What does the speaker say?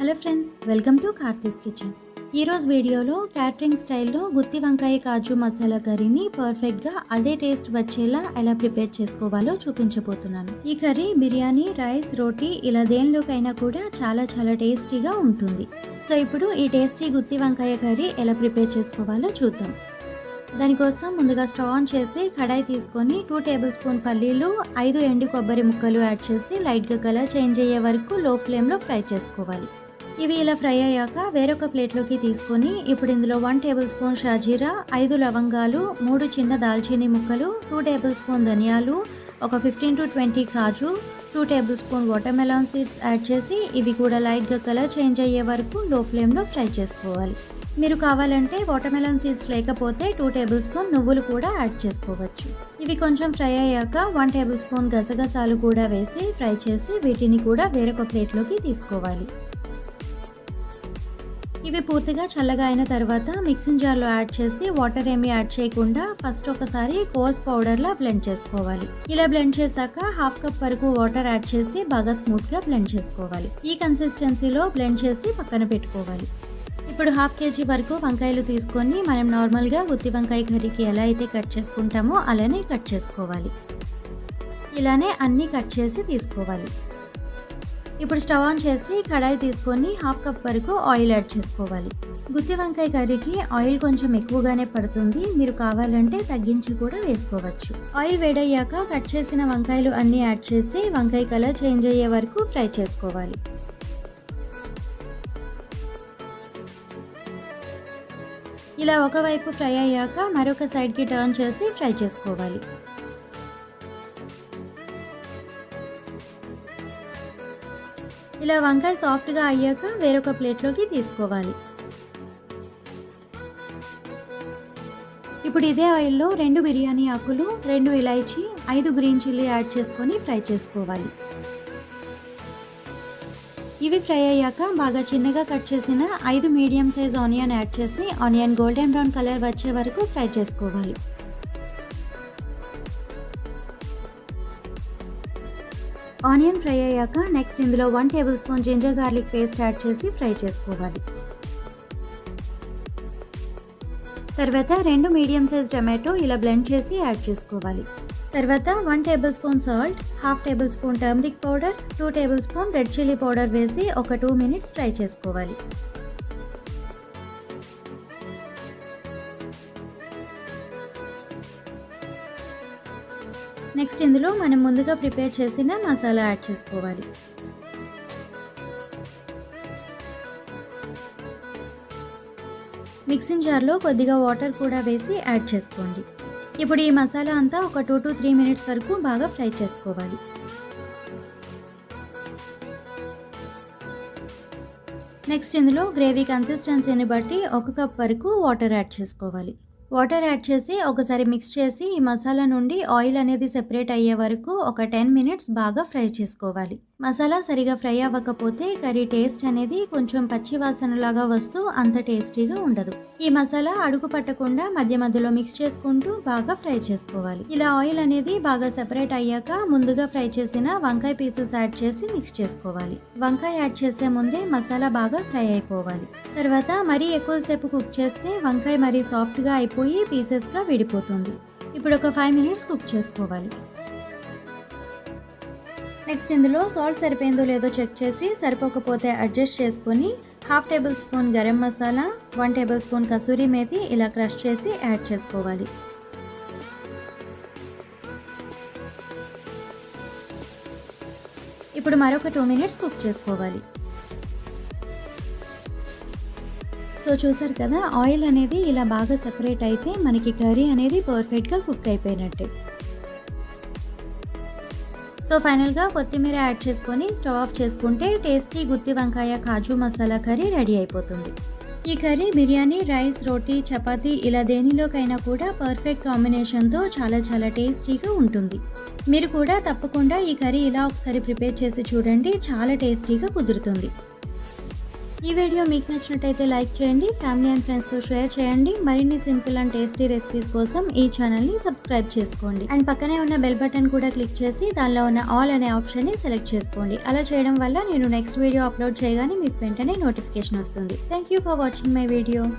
Hello friends welcome to Karthi's kitchen. ఈరోజు వీడియోలో catering స్టైల్లో గుత్తి వంకాయ కాజు మసాలా కర్రీని పర్ఫెక్ట్గా అదే టేస్ట్ వచ్చేలా ఎలా ప్రిపేర్ చేసుకోవాలో చూపించబోతున్నాను. ఈ కర్రీ బిర్యానీ రైస్ రోటీ ఇలా దేనిలోకైనా కూడా చాలా చాలా టేస్టీగా ఉంటుంది. సో ఇప్పుడు ఈ టేస్టీ గుత్తి వంకాయ కర్రీ ఎలా ప్రిపేర్ చేసుకోవాలో చూద్దాం. దానికోసం ముందుగా స్టవ్ ఆన్ చేసి కడాయి తీసుకొని టూ టేబుల్ స్పూన్ పల్లీలు ఐదు ఎండు కొబ్బరి ముక్కలు యాడ్ చేసి లైట్గా కలర్ చేంజ్ అయ్యే వరకు లో ఫ్లేమ్లో ఫ్రై చేసుకోవాలి. ఇవి ఇలా ఫ్రై అయ్యాక వేరొక ప్లేట్లోకి తీసుకొని ఇప్పుడు ఇందులో వన్ టేబుల్ స్పూన్ షాజీరా ఐదు లవంగాలు మూడు చిన్న దాల్చీని ముక్కలు టూ టేబుల్ స్పూన్ ధనియాలు ఒక fifteen to twenty kaju two tablespoon watermelon seeds add చేసి ఇవి కూడా లైట్గా కలర్ చేంజ్ అయ్యే వరకు లో ఫ్లేమ్లో ఫ్రై చేసుకోవాలి. మీరు కావాలంటే వాటర్మెలన్ సీడ్స్ లేకపోతే టూ టేబుల్ స్పూన్ నువ్వులు కూడా యాడ్ చేసుకోవచ్చు. ఇవి కొంచెం ఫ్రై అయ్యాక వన్ టేబుల్ స్పూన్ గసగసాలు కూడా వేసి ఫ్రై చేసి వీటిని కూడా వేరొక ప్లేట్లోకి తీసుకోవాలి. ఇవి పూర్తిగా చల్లగా అయిన తర్వాత మిక్సింగ్ జార్లో యాడ్ చేసి వాటర్ ఏమి యాడ్ చేయకుండా ఫస్ట్ ఒకసారి కోర్స్ పౌడర్లా బ్లెండ్ చేసుకోవాలి. ఇలా బ్లెండ్ చేశాక హాఫ్ కప్ వరకు వాటర్ యాడ్ చేసి బాగా స్మూత్గా బ్లెండ్ చేసుకోవాలి. ఈ కన్సిస్టెన్సీలో బ్లెండ్ చేసి పక్కన పెట్టుకోవాలి. ఇప్పుడు హాఫ్ కేజీ వరకు వంకాయలు తీసుకొని మనం నార్మల్గా గుత్తి వంకాయ కర్రీకి ఎలా అయితే కట్ చేసుకుంటామో అలానే కట్ చేసుకోవాలి. ఇలానే అన్నీ కట్ చేసి తీసుకోవాలి. ఇప్పుడు స్టవ్ ఆన్ చేసి కడాయి తీసుకొని హాఫ్ కప్ వరకు ఆయిల్ యాడ్ చేసుకోవాలి. గుత్తి వంకాయ కర్రీకి ఆయిల్ కొంచెం ఎక్కువగానే పడుతుంది. మీరు కావాలంటే తగ్గించి కూడా వేసుకోవచ్చు. ఆయిల్ వేడయ్యాక కట్ చేసిన వంకాయలు అన్నీ యాడ్ చేసి వంకాయ కలర్ చేంజ్ అయ్యే వరకు ఫ్రై చేసుకోవాలి. ఇలా ఒకవైపు ఫ్రై అయ్యాక మరొక సైడ్కి టర్న్ చేసి ఫ్రై చేసుకోవాలి. ఇలా వంకాయ సాఫ్ట్గా అయ్యాక వేరొక ప్లేట్లోకి తీసుకోవాలి. ఇప్పుడు ఇదే ఆయిల్లో రెండు బిర్యానీ ఆకులు రెండు ఇలాచీ ఐదు గ్రీన్ చిల్లీ యాడ్ చేసుకొని ఫ్రై చేసుకోవాలి. ఇవి ఫ్రై అయ్యాక బాగా చిన్నగా కట్ చేసిన ఐదు మీడియం సైజ్ ఆనియన్ యాడ్ చేసి ఆనియన్ గోల్డెన్ బ్రౌన్ కలర్ వచ్చే వరకు ఫ్రై చేసుకోవాలి. ఆనియన్ ఫ్రై అయ్యాక నెక్స్ట్ ఇందులో one tablespoon ginger garlic paste add చేసి ఫ్రై చేసుకోవాలి. తర్వాత రెండు మీడియం సైజ్ టమాటో ఇలా బ్లెండ్ చేసి యాడ్ చేసుకోవాలి. తర్వాత one tablespoon salt half tablespoon turmeric powder two tablespoon red chilli powder వేసి ఒక టూ మినిట్స్ ఫ్రై చేసుకోవాలి. నెక్స్ట్ ఇందులో మనం ముందుగా ప్రిపేర్ చేసిన మసాలా యాడ్ చేసుకోవాలి. మిక్సింగ్ జార్లో కొద్దిగా వాటర్ కూడా వేసి యాడ్ చేసుకోండి. ఇప్పుడు ఈ మసాలా అంతా ఒక టూ టు త్రీ మినిట్స్ వరకు బాగా ఫ్రై చేసుకోవాలి. నెక్స్ట్ ఇందులో గ్రేవీ కన్సిస్టెన్సీని బట్టి ఒక కప్ వరకు వాటర్ యాడ్ చేసుకోవాలి. వాటర్ యాడ్ చేసి ఒకసారి మిక్స్ చేసి ఈ మసాలా నుండి ఆయిల్ అనేది సెపరేట్ అయ్యే వరకు ఒక టెన్ మినిట్స్ బాగా ఫ్రై చేసుకోవాలి. మసాలా సరిగా ఫ్రై అవ్వకపోతే కర్రీ టేస్ట్ అనేది కొంచెం పచ్చి వాసనలాగా వస్తూ అంత టేస్టీగా ఉండదు. ఈ మసాలా అడుగు పట్టకుండా మధ్య మధ్యలో మిక్స్ చేసుకుంటూ బాగా ఫ్రై చేసుకోవాలి. ఇలా ఆయిల్ అనేది బాగా సెపరేట్ అయ్యాక ముందుగా ఫ్రై చేసిన వంకాయ పీసెస్ యాడ్ చేసి మిక్స్ చేసుకోవాలి. వంకాయ యాడ్ చేసే ముందే మసాలా బాగా ఫ్రై అయిపోవాలి. తర్వాత మరీ ఎక్కువసేపు కుక్ చేస్తే వంకాయ మరీ సాఫ్ట్గా అయిపోయి పీసెస్గా విడిపోతుంది. ఇప్పుడు ఒక ఫైవ్ మినిట్స్ కుక్ చేసుకోవాలి. నెక్స్ట్ ఇందులో సాల్ట్ సరిపోయిందో లేదో చెక్ చేసి సరిపోకపోతే అడ్జస్ట్ చేసుకొని half tablespoon garam masala one tablespoon kasuri methi ఇలా క్రష్ చేసి యాడ్ చేసుకోవాలి. ఇప్పుడు మరొక టూ మినిట్స్ కుక్ చేసుకోవాలి. సో చూసారు కదా ఆయిల్ అనేది ఇలా బాగా సెపరేట్ అయితే మనకి కర్రీ అనేది పర్ఫెక్ట్గా కుక్ అయిపోయినట్టే. సో ఫైనల్గా కొత్తిమీర యాడ్ చేసుకొని స్టవ్ ఆఫ్ చేసుకుంటే టేస్టీ గుత్తి వంకాయ కాజు మసాలా కర్రీ రెడీ అయిపోతుంది. ఈ కర్రీ బిర్యానీ రైస్ రోటీ చపాతీ ఇలా దేనిలోకైనా కూడా పర్ఫెక్ట్ కాంబినేషన్తో చాలా చాలా టేస్టీగా ఉంటుంది. మీరు కూడా తప్పకుండా ఈ కర్రీ ఇలా ఒకసారి ప్రిపేర్ చేసి చూడండి చాలా టేస్టీగా కుదురుతుంది. ఈ వీడియో మీకు నచ్చినట్టయితే లైక్ చేయండి ఫ్యామిలీ అండ్ ఫ్రెండ్స్తో షేర్ చేయండి. మరిన్ని సింపుల్ అండ్ టేస్టీ రెసిపీస్ కోసం ఈ ఛానల్ని సబ్స్క్రైబ్ చేసుకోండి. అండ్ పక్కనే ఉన్న బెల్ బటన్ కూడా క్లిక్ చేసి దానిలో ఉన్న ఆల్ అనే ఆప్షన్ని సెలెక్ట్ చేసుకోండి. అలా చేయడం వల్ల నేను నెక్స్ట్ వీడియో అప్లోడ్ చేయగానే మీకు వెంటనే నోటిఫికేషన్ వస్తుంది. Thank you for watching my video.